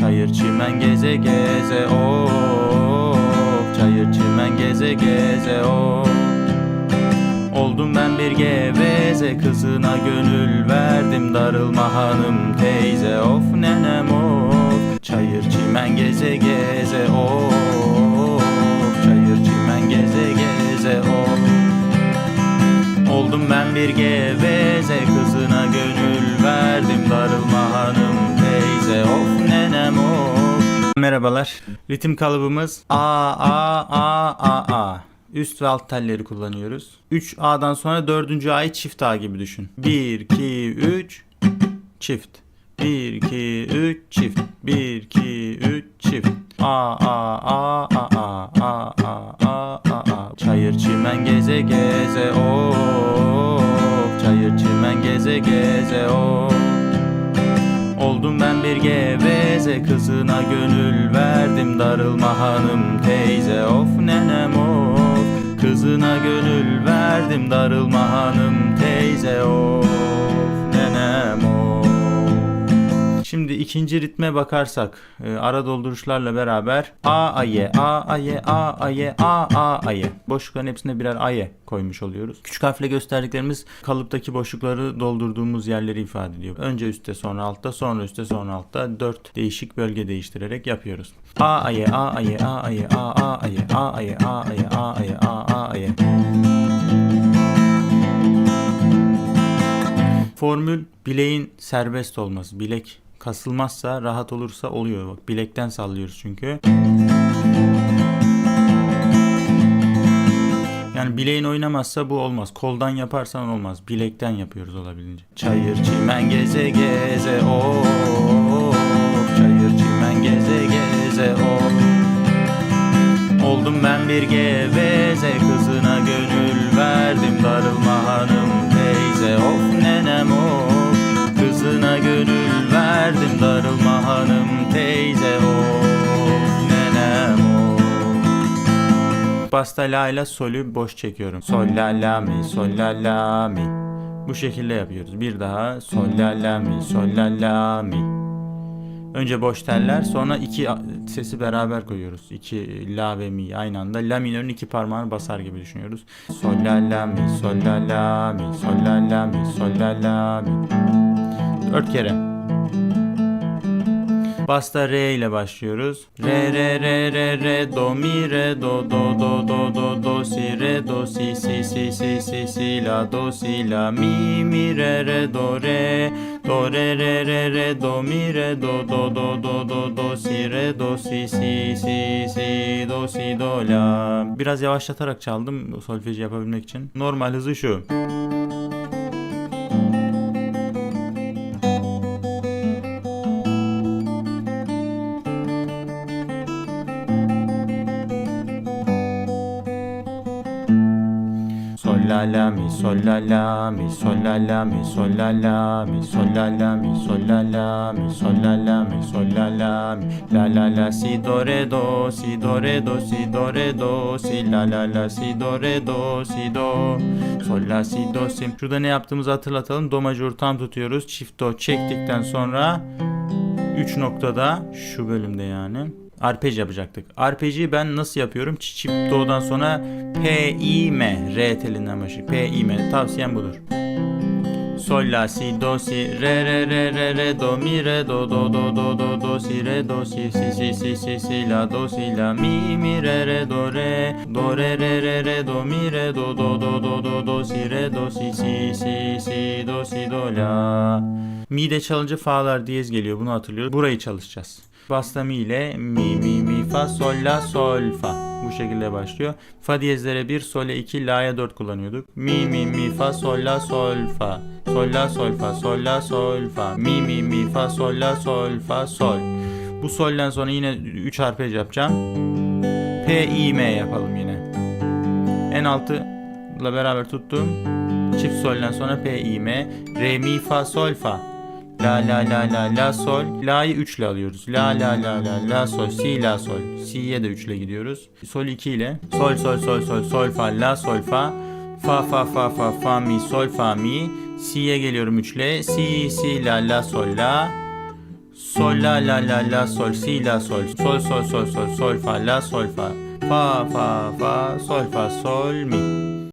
Çayır çimen geze geze of Çayır çimen geze geze of Oldum ben bir geveze kızına gönül verdim darılma hanım teyze. Of nenem of. Çayır çimen geze geze of Çayır çimen geze geze of Oldum ben bir geveze Merhabalar ritim kalıbımız A A A A A Üst ve alt telleri kullanıyoruz 3 A'dan sonra 4. A'yı çift A gibi düşün 1 2 3 çift 1 2 3 çift 1 2 3 çift A A A A A A A A A A Çayır çimen geze geze of Çayır çimen geze geze of Oldum ben bir geveze kızına gönül verdim darılma hanım teyze. Of nenem of Kızına gönül verdim darılma hanım Şimdi ikinci ritme bakarsak e, ara dolduruşlarla beraber A aye A aye A aye A A aye boşlukların hepsine birer aye koymuş oluyoruz. Küçük harfle gösterdiklerimiz kalıptaki boşlukları doldurduğumuz yerleri ifade ediyor. Önce üstte sonra altta sonra üstte sonra altta dört değişik bölge değiştirerek yapıyoruz. A aye A aye A aye A A aye A aye A aye A aye A A aye Formül bileğin serbest olması. Bilek kasılmazsa, rahat olursa oluyor. Bak bilekten sallıyoruz çünkü. Yani bileğin oynamazsa bu olmaz. Koldan yaparsan olmaz. Bilekten yapıyoruz olabildiğince. Çayır çimen geze geze o. Çayır çimen geze geze o. Oldum ben bir geveze kızına gönül verdim darılma hanım teyze of verdim darılma hanım teyze of Basta la ile solü boş çekiyorum. Sol la la mi sol la la mi. Bu şekilde yapıyoruz. Bir daha sol la la mi sol la la mi. Önce boş teller sonra iki sesi beraber koyuyoruz. İki la ve mi aynı anda. La minörün iki parmağını basar gibi düşünüyoruz. Sol la la mi sol la la mi sol la la mi sol la la mi. Dört kere. Basta re ile başlıyoruz. Re re re re re do mi re do do do do do do si re do si si si si si si la do si la mi mi re re do re do re re re re do mi re do do do do do do si re do si si si si do si do la. Biraz yavaşlatarak çaldım solfeji yapabilmek için. Normal hızı şu. La la mi sol la la mi sol la la mi sol la la mi sol la la mi sol la la mi sol la la mi sol la la mi la la la si do re do si do re do si do re do si la la la si do re do si do sol la si do si Şurada ne yaptığımızı hatırlatalım do majör tam tutuyoruz çift do çektikten sonra 3 noktada şu bölümde yani arpej yapacaktık. Arpeji ben nasıl yapıyorum? Ç- Çift do'dan sonra P, I, M. R telinden başlayıp P, I, M. Tavsiyem budur. Sol, la, si, do, si, re, re, re, re, re, do, mi, re, do, do, do, do, do, do, si, re, do, si, si, si, si, si, si, la, do, si, la, mi, mi, re, re, do, re, do, re, re, re, re, do, mi, re, do, do, do, do, do, do, si, re, do, si, si, si, si, do, si, do, la. Mi'de çalınca fa'lar diyez geliyor. Bunu hatırlıyoruz. Burayı çalışacağız. Basta mi ile mi mi mi fa sol la sol fa. Bu şekilde başlıyor. Fa diyezlere 1, sol'e 2, la'ya 4 kullanıyorduk. Mi mi mi fa sol la sol fa. Sol la sol fa sol la sol fa. Mi mi mi fa sol la sol fa sol. Bu sol'den sonra yine 3 arpej yapacağım. P I M yapalım yine. En altı ile beraber tuttum. Çift sol'den sonra P I M. Re mi fa sol fa. La la la la la sol. La'yı 3 ile alıyoruz. La la la la la sol. Si la sol. Si'ye de 3 ile gidiyoruz. Sol 2 ile. Sol sol sol sol sol fa la sol fa. Fa fa fa fa fa mi sol fa mi. Si'ye geliyorum 3 ile. Si si la la sol la. Sol la la la la sol si la sol sol sol sol sol sol fa la sol fa fa fa fa sol fa sol mi